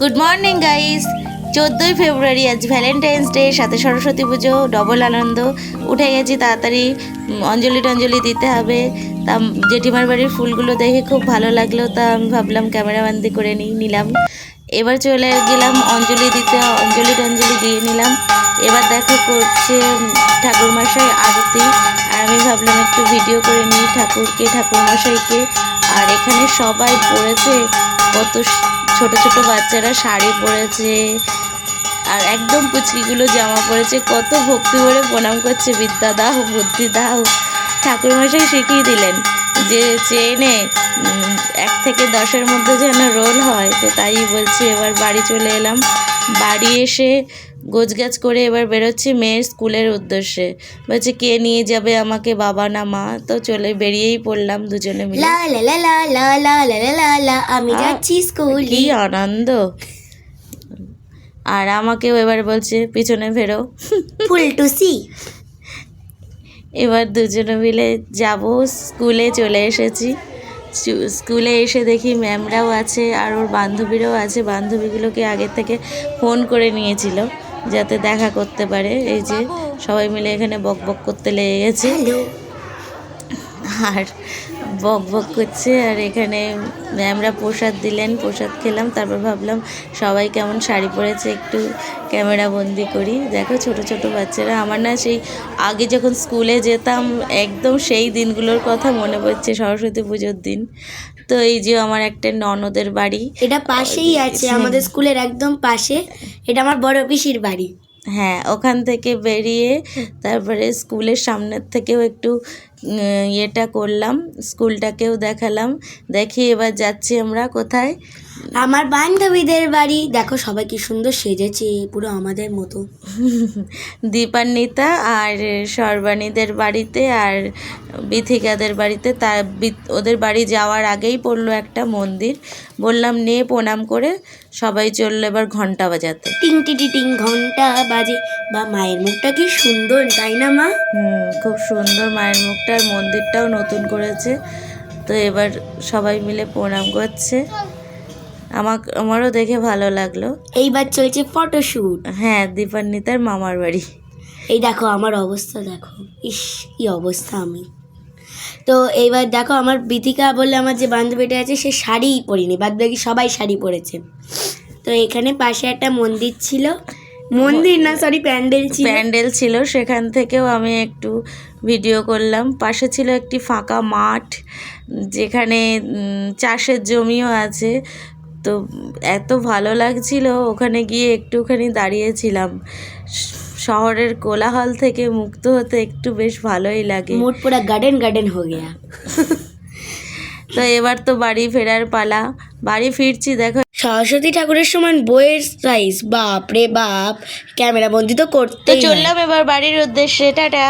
Good morning guys চোদ্দোই ফেব্রুয়ারি আজ Valentine's day সাথে সরস্বতী পুজো ডবল আনন্দ। উঠে গেছি তাড়াতাড়ি অঞ্জলি টঞ্জলি দিতে হবে। তা, জেঠিমার বাড়ির ফুলগুলো দেখে খুব ভালো লাগল, তা আমি ভাবলাম ক্যামেরাবন্দি করে নিই, নিলাম। এবার চলে গেলাম, অঞ্জলি দিতে, অঞ্জলি টঞ্জলি দিয়ে নিলাম। এবার দেখো করছে ঠাকুরমশাই আরতি। আর আমি ভাবলাম একটু ভিডিও করে নিই, ঠাকুরকে, ঠাকুরমশাইকে। আর এখানে সবাই পড়েছে, কত ছোট ছোট বাচ্চারা শাড়ি পরেছে আর একদম পুচকিগুলো জামা পরেছে। কত ভক্তি ভরে প্রণাম করছে, বিদ্যা দাও, বুদ্ধি দাও। ঠাকুরমশাই শিখিয়ে দিলেন যে চেনে এক থেকে দশের মধ্যে যেন রোল হয়। তো তাই বলছি এবার বাড়ি চলে এলাম। বাড়ি এসে গোছগাছ করে এবার বেরোচ্ছি মেয়ের স্কুলের উদ্দেশ্যে বলছে কে নিয়ে যাবে আমাকে বাবা না মা তো চলে বেরিয়েই পড়লাম দুজনে মিলে আমি যাচ্ছি স্কুল কি আনন্দ আর আমাকেও এবার বলছে পিছনে ফেরো ফুল টু সি এবার দুজনে মিলে যাব স্কুলে চলে এসেছি স্কুলে এসে দেখি ম্যামরাও আছে আর ওর বান্ধবীরাও আছে বান্ধবীগুলোকে আগের থেকে ফোন করে নিয়েছিল যাতে দেখা করতে পারে। এই যে সবাই মিলে এখানে বক বক করতে লেগে গেছে। আর বক বক করছে আর এখানে ম্যামরা প্রসাদ দিলেন প্রসাদ খেলাম তারপর ভাবলাম সবাই কেমন শাড়ি পরেছে একটু ক্যামেরা বন্দি করি। দেখো ছোট ছোট বাচ্চারা আমার না সেই আগে যখন স্কুলে যেতাম একদম সেই দিনগুলোর কথা মনে পড়ছে সরস্বতী পুজোর দিন। তো এই যে আমার একটা ননদের বাড়ি। এটা পাশেই আছে আমাদের স্কুলের একদম পাশে। এটা আমার বড় পিসির বাড়ি। হ্যাঁ ওখান থেকে বেরিয়ে তারপরে স্কুলের সামনের থেকেও একটু ইয়েটা করলাম, স্কুলটাকেও দেখালাম, দেখি এবার যাচ্ছি আমরা কোথায়। আমার বান্ধবীদের বাড়ি। দেখো সবাই কি সুন্দর সেজেছে পুরো আমাদের মতো। দীপান্বিতা আর সর্বাণীদের বাড়িতে আর বিথিকাদের বাড়িতে তা বি- ওদের বাড়ি যাওয়ার আগেই পড়ল একটা মন্দির। বললাম নে প্রণাম করে। সবাই চলল এবার ঘণ্টা বাজাতে। টিং টিটি টিং ঘণ্টা বাজে। বা মায়ের মুখটা কি সুন্দর তাই না মা? হুম খুব সুন্দর মায়ের মুখটা আর মন্দিরটাও নতুন করেছে। তো এবার সবাই মিলে প্রণাম করছে। আমাক আমারও দেখে ভালো লাগল। এইবার চলছে ফটোশ্যুট হ্যাঁ দীপান্বিতার মামার বাড়ি। এই দেখো আমার অবস্থা দেখো। ইস কি অবস্থা আমি। তো এইবার দেখো আমার বিথিকা বলে আমার যে বান্ধবীটা আছে সে শাড়িই পরিনি। বাদ বাকি সবাই শাড়ি পরেছে। তো এখানে পাশে একটা মন্দির ছিল। মন্দির না সরি প্যান্ডেল ছিল। প্যান্ডেল ছিল সেখান থেকেও আমি একটু ভিডিও করলাম। পাশে ছিল একটি ফাঁকা মাঠ যেখানে চাষের জমিও আছে। তো এত ভালো লাগছিল ওখানে গিয়ে একটুখানি দাঁড়িয়েছিলাম। শহরের কোলাহল থেকে মুক্ত হতে একটু বেশ ভালোই লাগে। মুড পুরা গার্ডেন গার্ডেন হয়ে গেয়া। তো এবার তো বাড়ি ফেরার পালা। বাড়ি ফিরছি দেখো। সরস্বতী ঠাকুরের সমান বইয়ের সাইজ বাপ রে বাপ ক্যামেরা বন্দি তো করতে চললাম এবার বাড়ির উদ্দেশ্যে টাটা।